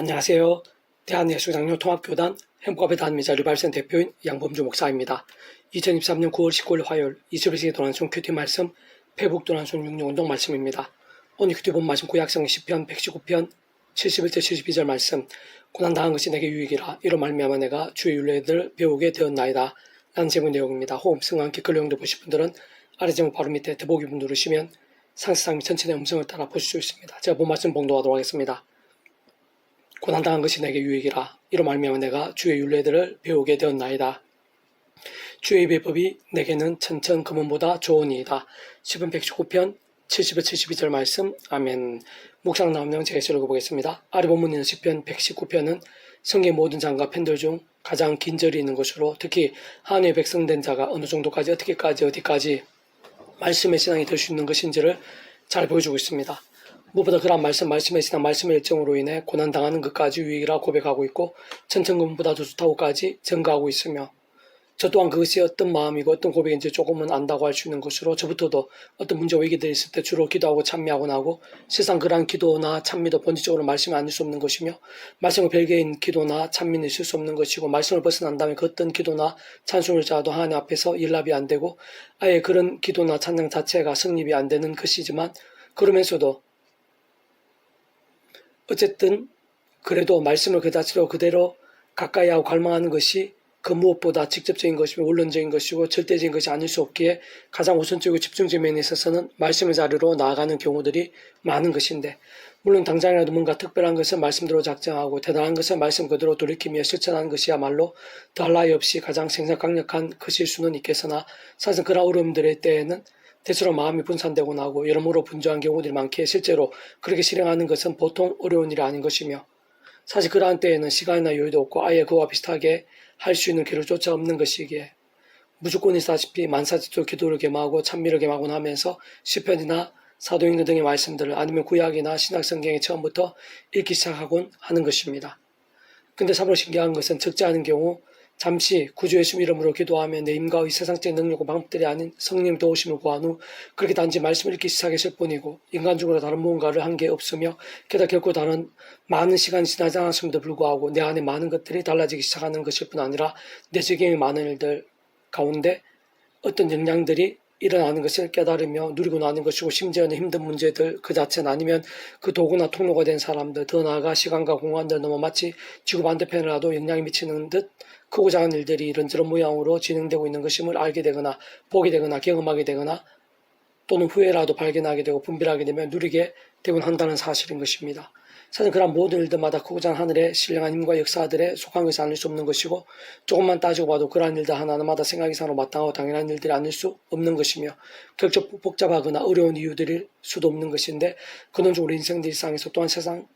안녕하세요. 대한예수장로 통합교단 행복합의 단미자 리발센 대표인 양범주 목사입니다. 2023년 9월 19일 화요일 21시기 도난송 큐티 말씀 페북 도난송 66운동 말씀입니다. 오늘 큐티 본 말씀 구약성 10편 119편 71절 72절 말씀 고난당한 것이 내게 유익이라 이로 말미암아 내가 주의 윤례들을 배우게 되었나이다 라는 제목 내용입니다. 호흡성과 함께 그 내용도 보실 분들은 아래 제목 바로 밑에 더보기 분 누르시면 상세상 및 전체 내 음성을 따라 보실 수 있습니다. 제가 본 말씀 봉독하도록 하겠습니다. 고난당한 것이 내게 유익이라 이로 말미암아 내가 주의 윤례들을 배우게 되었나이다. 주의 배법이 내게는 천천 금은보다 좋으니이다. 10은 119편 70에 72절 말씀 아멘 묵상 나오면 제가 읽어보겠습니다. 아래 본문인 10편 119편은 성경 모든 장과 편들 중 가장 긴 절이 있는 것으로 특히 한해 백성된 자가 어느 정도까지 어떻게까지 어디까지 말씀의 신앙이 될 수 있는 것인지를 잘 보여주고 있습니다. 무엇보다 그러한 말씀, 말씀의 신앙, 말씀의 일정으로 인해 고난 당하는 것까지 유익이라 고백하고 있고 천천금보다 더 좋다고까지 증가하고 있으며 저 또한 그것이 어떤 마음이고 어떤 고백인지 조금은 안다고 할 수 있는 것으로 저부터도 어떤 문제와 위기들이 있을 때 주로 기도하고 찬미하고 나고 세상 그러한 기도나 찬미도 본질적으로 말씀이 아닐 수 없는 것이며 말씀의 별개인 기도나 찬미는 있을 수 없는 것이고 말씀을 벗어난 다음에 그 어떤 기도나 찬송을 자도 하나님 앞에서 일납이 안 되고 아예 그런 기도나 찬양 자체가 성립이 안 되는 것이지만 그러면서도 어쨌든 그래도 말씀을 그 자체로 그대로 가까이 하고 갈망하는 것이 그 무엇보다 직접적인 것이며 원론적인 것이고 절대적인 것이 아닐 수 없기에 가장 우선적이고 집중적인 면에 있어서는 말씀의 자리로 나아가는 경우들이 많은 것인데 물론 당장이라도 뭔가 특별한 것을 말씀대로 작정하고 대단한 것을 말씀 그대로 돌이키며 실천하는 것이야말로 더할 나위 없이 가장 생산 강력한 것일 수는 있겠으나 사실 그런 어려움들의 때에는 대체로 마음이 분산되고 나고 여러모로 분주한 경우들이 많기에 실제로 그렇게 실행하는 것은 보통 어려운 일이 아닌 것이며 사실 그러한 때에는 시간이나 여유도 없고 아예 그와 비슷하게 할 수 있는 길을조차 없는 것이기에 무조건 있다시피 만사지도 기도를 겸하고 찬미를 겸하곤 하면서 시편이나 사도행전 등의 말씀들을 아니면 구약이나 신약성경에 처음부터 읽기 시작하곤 하는 것입니다. 근데 참으로 신기한 것은 적지 않은 경우 잠시 구주 예수 이름으로 기도하며 내 힘과 의 세상적인 능력과 방법들이 아닌 성령 도우심을 구한 후 그렇게 단지 말씀을 읽기 시작했을 뿐이고 인간적으로 다른 무언가를 한 게 없으며 게다가 결코 다른 많은 시간이 지나지 않았음에도 불구하고 내 안에 많은 것들이 달라지기 시작하는 것일 뿐 아니라 내 지경의 많은 일들 가운데 어떤 영향들이 일어나는 것을 깨달으며 누리고 나는 것이고 심지어는 힘든 문제들 그 자체는 아니면 그 도구나 통로가 된 사람들 더 나아가 시간과 공간들 넘어 마치 지구 반대편이라도 영향이 미치는 듯 크고 작은 일들이 이런저런 모양으로 진행되고 있는 것임을 알게 되거나 보게 되거나 경험하게 되거나 또는 후회라도 발견하게 되고 분별하게 되면 누리게 되곤 한다는 사실인 것입니다. 사실 그런 모든 일들마다 크고 작은 하늘의 신령한 힘과 역사들에 속한 것이 아닐 수 없는 것이고 조금만 따지고 봐도 그러한 일들 하나하나마다 생각 이상으로 마땅하고 당연한 일들이 아닐 수 없는 것이며 결적 복잡하거나 어려운 이유들일 수도 없는 것인데 근원적으로 인생들 일상에서 또한 세상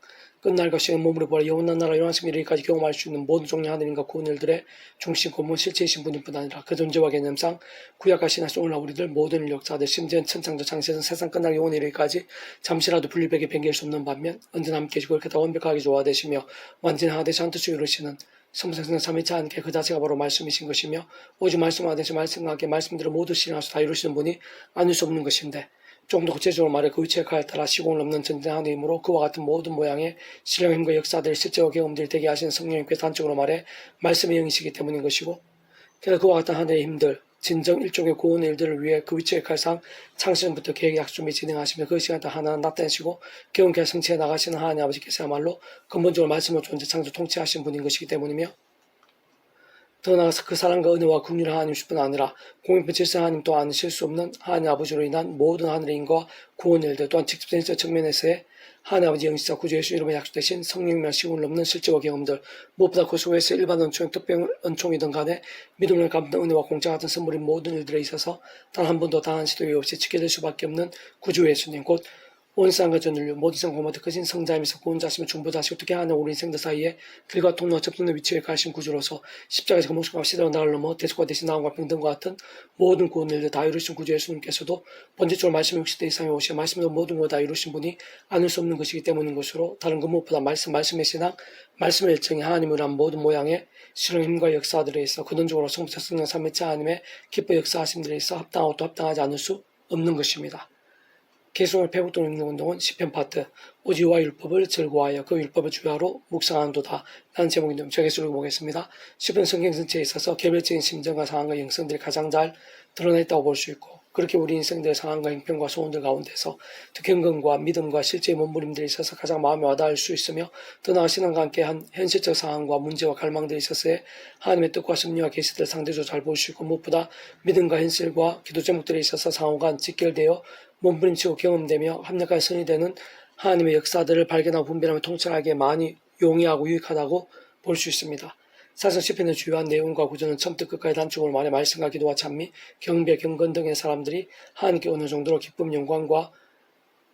끝날 것이는 몸으로 보라. 영원한 나라 영원한 승리까지 경험할 수 있는 모든 종류 하늘인과 구원 일들의 중심 고문 실체이신 분일뿐 아니라 그 존재와 개념상 구약하시나 오늘날 우리들 모든 역사들 심지어는 천창조 창세전 세상 끝날 영원의 일까지 잠시라도 분리백에 변개할 수 없는 반면 언제나 함께 계시고 그렇게 다 완벽하게 조화되시며 완전하되시 않듯이 이루시는 성성성 삼위치 않게 그 자체가 바로 말씀이신 것이며 오직 말씀하듯이 말씀하게 말씀대로 모두 실행하셔 다 이루시는 분이 아닐 수 없는 것인데 좀 더 구체적으로 말해 그 위치에 칼에 따라 시공을 넘는 전쟁한 힘으로 그와 같은 모든 모양의 신령힘과 역사들 실제와 경험들이 되게 하시는 성령님께서 단적으로 말해 말씀의 영이시기 때문인 것이고 그래서 그와 같은 하늘의 힘들 진정 일종의 구원의 일들을 위해 그 위치의 칼상 창세전부터 계획 약속이 진행하시며 그 시간 때 하나는 나타내시고 경험케 성취해 나가시는 하나님 아버지께서야말로 근본적으로 말씀을 존재 창조 통치하신 분인 것이기 때문이며 더 나아가서 그 사랑과 은혜와 국률 하나님뿐 아니라 공인분 질서 하나님 또한 실수 없는 하나님 아버지로 인한 모든 하늘의 인과 구원의 일들 또한 직접적 측면에서의 하나님 아버지 영시자 구주 예수 이름에 약속되신 성령과 시공을 넘는 실제와 경험들 무엇보다 그 속에서 일반 은총, 특별 은총이든 간에 믿음을 감는 은혜와 공짜 같은 선물인 모든 일들에 있어서 단 한 번도 당한 시도 없이 지켜질 수밖에 없는 구주 예수님 곧 온상과 전율 모든 성공모두 크신 성자이면서 구원자시며 중보자시고 어떻게 하는 우리 인생들 사이에 길과 통로와 접촉의 위치에 가신 구주로서 십자가에서 그 목숨과 시대로 나를 넘어 대속과 대신 나온과 평등과 같은 모든 구원을 다 이루신 구주 예수님께서도 번제적으로 말씀 60대 이상에 오시어 말씀으로 모든 걸다 이루신 분이 아닐 수 없는 것이기 때문인 것으로 다른 그 무엇보다 말씀 말씀의 신앙 말씀의 일정이 하나님을 한 모든 모양의 실험 힘과 역사들에 있어 근원적으로 성부터 성령 삼매체 하나님의 기뻐 역사하심들에 있어 합당하고 또 합당하지 않을 수 없는 것입니다. 계속을 배북도는 읽는 운동은 시편 파트 오지와 율법을 즐거워하여 그 율법을 주야로 묵상한도다 라는 제목인데 제가 계속 읽어보겠습니다. 시편 성경 전체에 있어서 개별적인 심정과 상황과 영성들이 가장 잘 드러냈다고 볼 수 있고 그렇게 우리 인생들의 상황과 형편과 소원들 가운데서 특경건과 믿음과 실제의 몸부림들이 있어서 가장 마음에 와닿을 수 있으며 더 나아 신앙과 함께 한 현실적 상황과 문제와 갈망들이 때 하나님의 뜻과 섭리와 계시들을 상대적으로 잘 볼 수 있고 무엇보다 믿음과 현실과 기도 제목들에 있어서 상호간 직결되어 몸부림치고 경험되며 합력한 선이 되는 하나님의 역사들을 발견하고 분별하며 통찰하기에 많이 용이하고 유익하다고 볼 수 있습니다. 사실 시편의 주요한 내용과 구조는 처음부터 끝까지 단축으로 말해 말씀과 기도와 찬미, 경배, 경건 등의 사람들이 하나님께 어느 정도로 기쁨, 영광과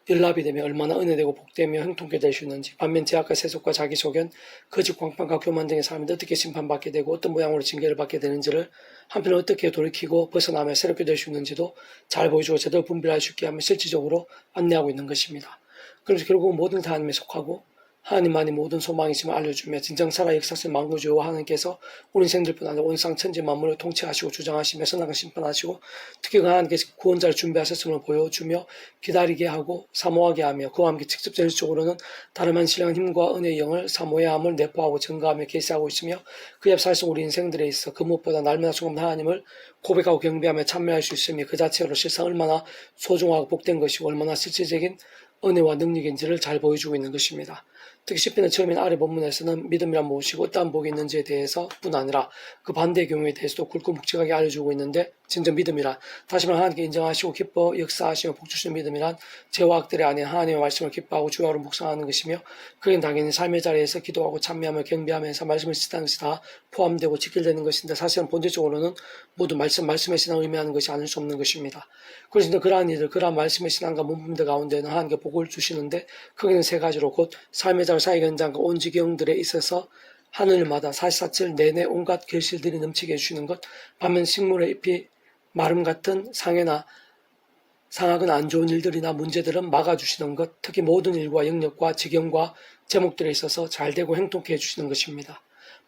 연락이 되며 얼마나 은혜되고 복되며 형통케 될 수 있는지 반면 제약과 세속과 자기 소견, 거짓 광판과 교만 등의 사람이 어떻게 심판받게 되고 어떤 모양으로 징계를 받게 되는지를 한편 어떻게 돌이키고 벗어나며 새롭게 될 수 있는지도 잘 보여주고 제대로 분별할 수 있게 하며 실질적으로 안내하고 있는 것입니다. 그래서 결국 모든 다 하나님에 속하고 하나님만이 모든 소망이심을 알려주며 진정 살아 역사실 만구주와 하나님께서 우리 인생들뿐 아니라 온상 천지 만물을 통치하시고 주장하시며 선악을 심판하시고 특히 그 하나님께서 구원자를 준비하셨음을 보여주며 기다리게 하고 사모하게 하며 그와 함께 직접 전적으로는 다름 한 신령한 힘과 은혜의 영을 사모해야 함을 내포하고 증가하며 계시하고 있으며 그 옆사실상 우리 인생들에 있어 그 무엇보다 날마다 조금 하나님을 고백하고 경배하며 참여할 수 있으며 그 자체로 실상 얼마나 소중하고 복된 것이고 얼마나 실질적인 은혜와 능력인지를 잘 보여주고 있는 것입니다. 특히 시편의 처음인 아래 본문에서는 믿음이란 무엇이고 어떠한 복이 있는지에 대해서 뿐 아니라 그 반대의 경우에 대해서도 굵고 묵직하게 알려주고 있는데 진정 믿음이란 다시 말해 하나님께 인정하시고 기뻐 역사하시며 복주시는 믿음이란 죄와 악들이 아닌 하나님의 말씀을 기뻐하고 주야로 묵상하는 것이며 그게 당연히 삶의 자리에서 기도하고 찬미하며 경배하면서 말씀을 쓰다는 것이 다 포함되고 직결되는 것인데 사실은 본질적으로는 모두 말씀, 말씀의 신앙을 의미하는 것이 아닐 수 없는 것입니다. 그래서 그러한 이들, 그러한 말씀의 신앙과 문분들 가운데는 하나님께 복을 주시는데 크게는 세 가지로 곧 삶 의장 사회 현장과 온 지경들에 있어서 하늘마다 사시사철 내내 온갖 결실들이 넘치게 해주시는 것 반면 식물의 잎이 마름 같은 상해나 상하거나 안 좋은 일들이나 문제들은 막아주시는 것, 특히 모든 일과 영역과 지경과 제목들에 있어서 잘 되고 행동케 해주시는 것입니다.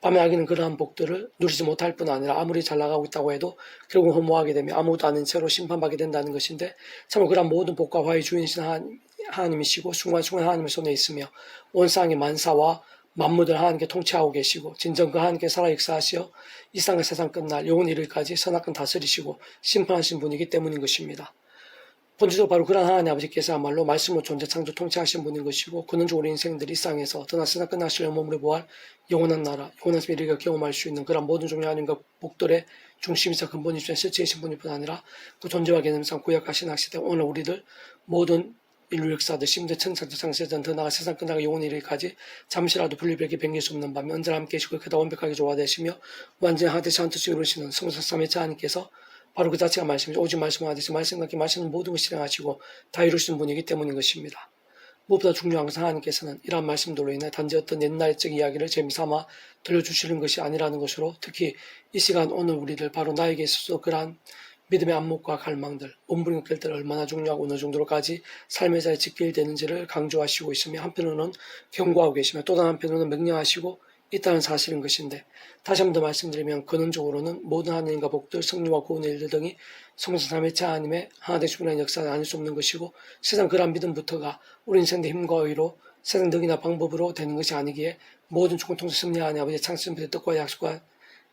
밤에 아기는 그러한 복들을 누리지 못할 뿐 아니라 아무리 잘 나가고 있다고 해도 결국 허무하게 되며 아무도 아닌 채로 심판받게 된다는 것인데 참으로 그러한 모든 복과 화의 주인이신 하나님, 하나님이시고 순간순간 하나님의 손에 있으며 온 세상의 만사와 만무들 하나님께 통치하고 계시고 진정 그 하나님께 살아 역사하시어 이 세상과 세상 끝날 영원 이르기까지 선악은 다스리시고 심판하신 분이기 때문인 것입니다. 본질적으로 바로 그런 하나님 아버지께서야말로 말씀으로 존재 창조 통치하신 분인 것이고 그는 우리 인생들이 이 땅에서 세상 끝나실 영몸으로 보할 영원한 나라, 영원한 미래가 경험할 수 있는 그런 모든 종류 하나님과 복들의 중심이자 근본이신 실체이신 분일 뿐 아니라 그 존재와 개념상 구약하신 학시대 오늘 우리들 모든 인류 역사들 심지어 천상대 창세전 더 나아 세상 끝나가 영원히 이르기까지 잠시라도 분리되게 변길 수 없는 밤에 언제나 함께 계시고 그다 완벽하게 조화되시며 완전히 하듯이 한 뜻이 이루시는 성성 삼위체 하나님께서 바로 그 자체가 말씀이죠. 오직 말씀하듯이 말씀과 함께 말씀은 모든 것을 실행하시고 다 이루시는 분이기 때문인 것입니다. 무엇보다 중요한 것은 하나님께서는 이러한 말씀들로 인해 단지 어떤 옛날적 이야기를 재미삼아 들려주시는 것이 아니라는 것으로 특히 이 시간 오늘 우리들 바로 나에게 있어서 그러한 믿음의 안목과 갈망들, 몸부림 결들 얼마나 중요하고 어느 정도로까지 삶의 자리에 직결되는지를 강조하시고 있으며 한편으로는 경고하고 계시며 또 다른 한편으로는 명령하시고 있다는 사실인 것인데 다시 한 번 더 말씀드리면 근원적으로는 모든 하나님과 복들, 성리와 구원의 일들 등이 성성 삼위체 하나님의 하나 되시고 는 역사는 아닐 수 없는 것이고 세상 그러한 믿음부터가 우리 인생의 힘과 의로 세상 덕이나 방법으로 되는 것이 아니기에 모든 조건 통해 승리하는 아버지의 창신부의 뜻과 약속과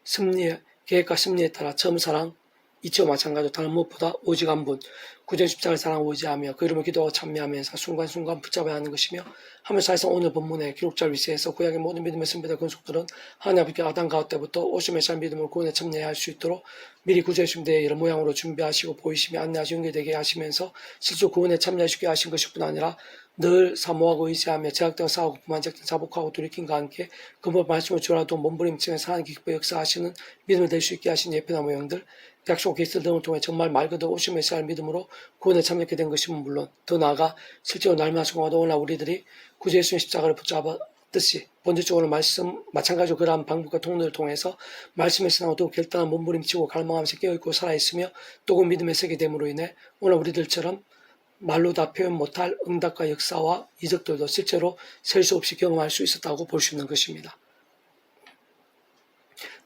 승리의 계획과 승리에 따라 처음 사랑, 이치와 마찬가지로 다른 무엇보다 오직 한 분, 구전 십자가를 사랑하고 의지하며 그 이름을 기도하고 찬미하면서 순간순간 붙잡아야 하는 것이며 하면 사실상 오늘 본문의 기록자를 위시해서 구약의 모든 믿음의 선배들 근속들은 하나님 아버지 아담 가운데부터 오심의 살 믿음을 구원에 참여해야 할수 있도록 미리 구주의 준비에 이런 모양으로 준비하시고 보이시며 안내하시 연결되게 하시면서 실제 구원에 참여하시게 하신 것일 뿐 아니라 늘 사모하고 의지하며 제약되어 싸우고 부만적된 자복하고 돌이킴과 함께 그법 말씀을 주라도 몸부림치면서 하나님 기뻐 역사하시는 믿음을 될수 있게 하신 예표나 모양들 약속 게스트 등을 통해 정말 말 그대로 오심의 살 믿음으로 구원에 참여하게 된 것이면 물론 더 나아가 실제로 날마다 수고하다 오늘 우리들이 구주 예수의 십자가를 붙잡았듯이 본질적으로 말씀 마찬가지로 그러한 방법과 통로를 통해서 말씀의 신앙을 또 결단한 몸부림치고 갈망하면서 깨어있고 살아있으며 또그 믿음의 세계 됨으로 인해 오늘 우리들처럼 말로 다 표현 못할 응답과 역사와 이적들도 실제로 셀 수 없이 경험할 수 있었다고 볼 수 있는 것입니다.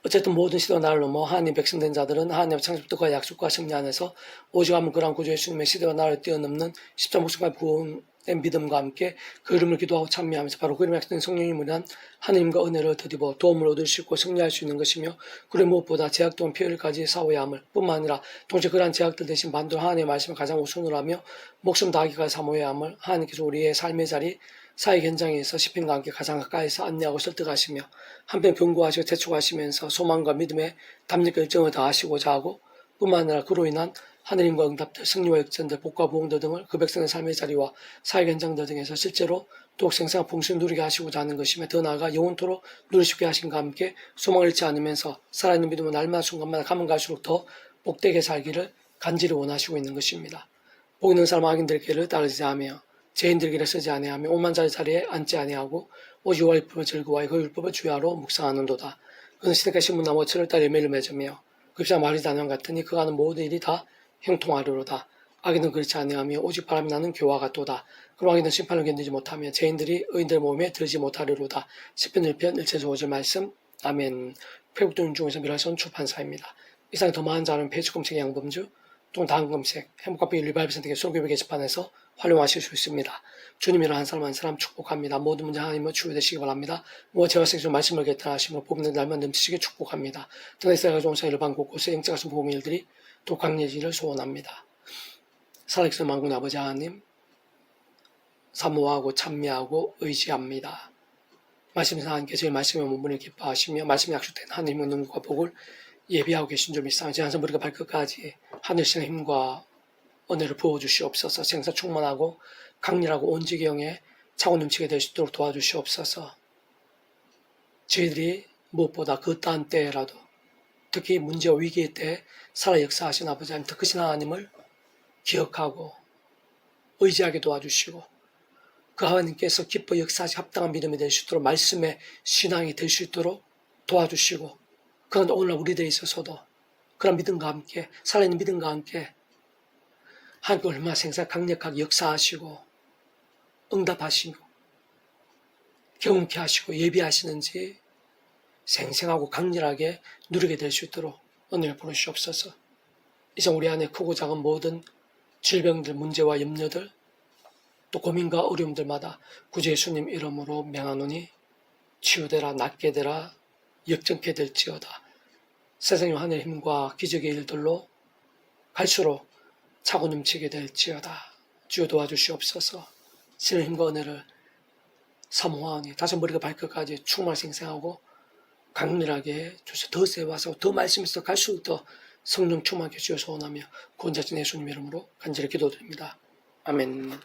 어쨌든 모든 시대와 나를 넘어 하나님 백성된 자들은 하나님의 창조 뜻과 약속과 승리 안에서 오직 한번 그러한 구주 예수님의 시대와 나를 뛰어넘는 십자 목숨과 구원 의 믿음과 함께 그 이름을 기도하고 찬미하면서 바로 그 이름의 약속된 성령님을 위한 하나님과 은혜를 더디어 도움을 얻을 수 있고 승리할 수 있는 것이며 그래 무엇보다 제약 또한 피해를까지 싸워야 함을 뿐만 아니라 동시에 그러한 제약들 대신 반드시 하나님의 말씀을 가장 우선으로 하며 목숨 다하기가 사모해야 함을 하나님께서 우리의 삶의 자리 사회 현장에서 시편과 함께 가장 가까이서 안내하고 설득하시며 한편 경고하시고 재촉하시면서 소망과 믿음의 담력 결정을 다하시고자 하고 뿐만 아니라 그로 인한 하느님과 응답들, 승리와 역전들, 복과 부흥들 등을 그 백성의 삶의 자리와 사회 현장들 등에서 실제로 더욱 생생한 봉수를 누리게 하시고자 하는 것이며 더 나아가 영원토록 누리시게 하신과 함께 소망을 잃지 않으면서 살아있는 믿음은 날마다 순간마다 가면 갈수록 더 복되게 살기를 간절히 원하시고 있는 것입니다. 복 있는 사람 악인들께를 따르지 않으며 죄인들에게 쓰지 아니하며 오만 자의 자리에 앉지 아니하고 여호와의 율법을 즐거워하여 그 율법을 주야로 묵상하는도다. 그는 시대가 신문나무 철을 따라 매를 맺으며 급사 말이 단연 같으니 그가 하는 모든 일이 다 형통하리로다. 악인은 그렇지 아니하며 오직 바람이 나는 교와 같도다. 그럼 악인은 심판을 견디지 못하며 죄인들이 의인들 몸에 들지 못하리로다. 10편 1편 1체 5절 말씀 아멘 회국동 중에서 미라선 출판사입니다. 이상 더 많은 자는 폐주검색 양범주 또는 다음 검색 행복카페 일발비 선택의 소교배 게시판에서 활용하실 수 있습니다. 주님이라 한 사람 한 사람 축복합니다. 모든 문제 하나님을 치유되시기 바랍니다. 뭐 제가 생전 말씀을 개탄하시며 복는 날만 넘치시게 축복합니다. 등에 좋은 사이를 방 곳곳에 영적 같은 복음 일들이 또 강해지기를 소원합니다. 살아계신 만군 아버지 하나님 사모하고 찬미하고 의지합니다. 하나님께 저희 말씀의 문문을 기뻐하시며 말씀에 약속된 하나님의 능력과 복을 예비하고 계신 줄 믿사오니 제 한선 머리가 발끝까지 하늘신의 힘과 은혜를 부어주시옵소서 생사 충만하고 강렬하고 온 지경에 차고 넘치게 될 수 있도록 도와주시옵소서 저희들이 무엇보다 그 어떠한 때라도 특히 문제와 위기의 때 살아 역사하신 아버지 하나님 더 크신 하나님을 기억하고 의지하게 도와주시고 그 하나님께서 기뻐 역사하시 합당한 믿음이 될 수 있도록 말씀의 신앙이 될 수 있도록 도와주시고 그런 오늘날 우리들에 있어서도 그런 믿음과 함께 살아있는 믿음과 함께 하나님 얼마나 생사 강력하게 역사하시고 응답하시고 경험케 하시고 예비하시는지 생생하고 강렬하게 누리게 될 수 있도록 은혜를 부르시옵소서. 이제 우리 안에 크고 작은 모든 질병들, 문제와 염려들, 또 고민과 어려움들마다 구주 예수님 이름으로 명하노니 치유되라, 낫게 되라, 역전케 될지어다. 세상의 하늘의 힘과 기적의 일들로 갈수록 차고 넘치게 될지어다. 주여 도와주시옵소서. 신의 힘과 은혜를 사모하니 다시 머리가 발끝까지 충만 생생하고 강렬하게 주셔 더 세워서 더 말씀에서 갈수록 더 성령 충만하게 주여 소원하며 구원자신 예수님 이름으로 간절히 기도드립니다. 아멘.